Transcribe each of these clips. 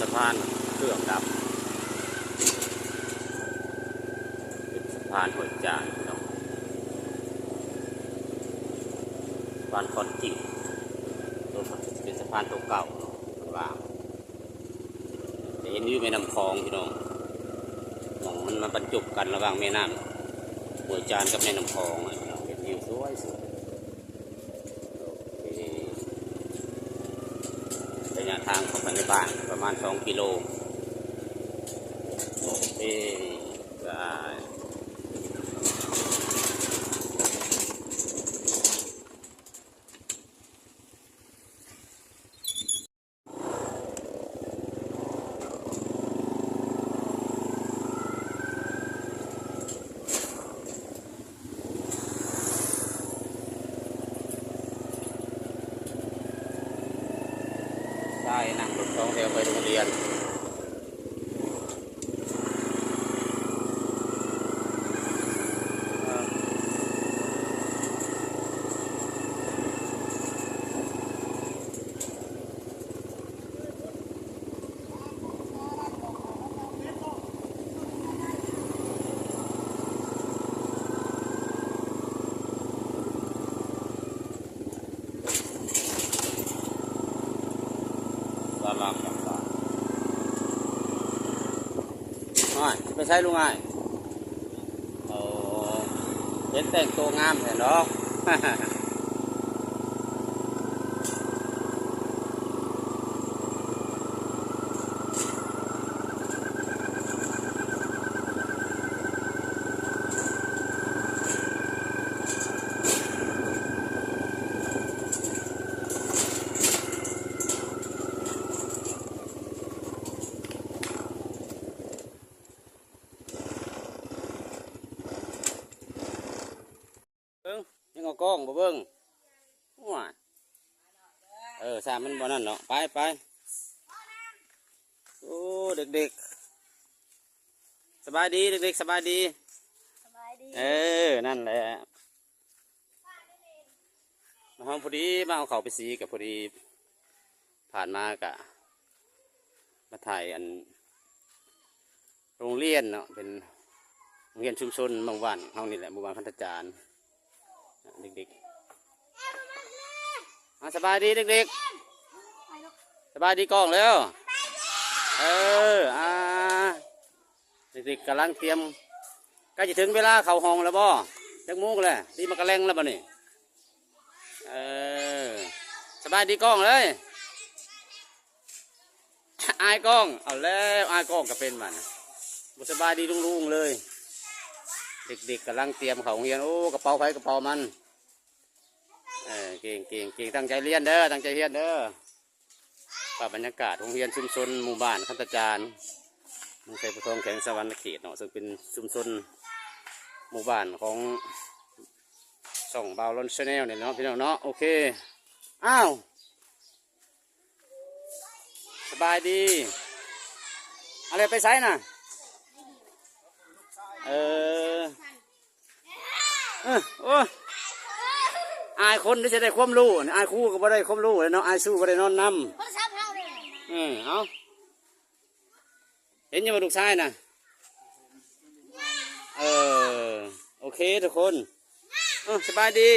สะพานเครื่องดับสะพานหัวจานพี่น้องสะพานคอนกรีตตัวเป็นสะพานตัวเก่าเนาะว่าเห็นอยู่แม่น้ำคลองพี่น้องมองมันมาบรรจบกันระหว่างแม่น้ำหัวจานกับแม่น้ำคลองพี่น้องเป็นวิวสวยสวย บ้านประมาณสองกิโลโอเคได้ได้นั่ งรถสองแถวไปโรงเรียน ตอนรับกับบ้านน้อยสิไป ใช้ลุงไงโอ้เห็นแต่งตัวงามเห็นดอกเบิ้งยังเอากล้องบ่เบิ้งว้าเออสามมันบ่นั่นเนาะไปไปโอ้เด็กๆสบายดีเด็กๆสบายดีสบายดีเออ นั่นแหละมาห้องพอดีมาเอาเขาวไปสีกับพอดี ผ่านมากะ มาถ่ายอัน โรงเรียนเนาะเป็นโรงเรียนชุมชนบางวันห้องนี่แหละหมู่บ้านพันธจารย์ เด็กๆอะสบายดีเด็กๆสบายดีกล้องแล้วเอออ่าเด็กๆกำลังเตรียมใกล้จะถึงเวลาเข้าห้องแล้วบ่จักมุกเลยดีมากระแลงแล้วบ่นี่เออสบายดีกล้องเลยอายกล้องเอาแล้วอายกล้องก็เป็นมันบุสบายดีลุงๆเลย เด็กๆกำลังเตรียมเขาโรงเรียนโอ้กระเป๋าไฟกระเป๋ามัน เออเก่งเก่งเก่งตั้งใจเรียนเด้อตั้งใจเรียนเด้อภาพบรรยากาศโรงเรียนชุมชนหมู่บ้านคันตจารย์มันใช่ผู้ทองแข็งสวรรค์เขตเนาะซึ่งเป็นชุมชนหมู่บ้านของส่องบาวลอนชาแนลเนี่ยเนาะพี่น้องเนาะโอเคอ้าวสบายดีอะไรไปไซน่ะเออเออโอ้ อายคนที่จะได้ความรู้อายครู่ก็บ่ได้ความรู้เลยเนาะอายสู้ก็ได้นอนนำโทรศัพท์เฮาเลยเออเอาเห็นยังมาลูกชายนะเออโอเคทุกคนเออสบายดี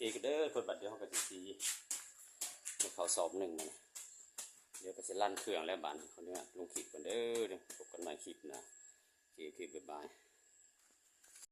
เกกเด้อคนบัดเดียวเขาก็สิซีในเขาสอบหนึ่งนะเดี๋ยวก็จะลั่นเครื่องแล้วบานคนเนี้ยลงขีดกันเด้อพบกันใหม่คลิปนะโอเคโอเคบ๊ายบาย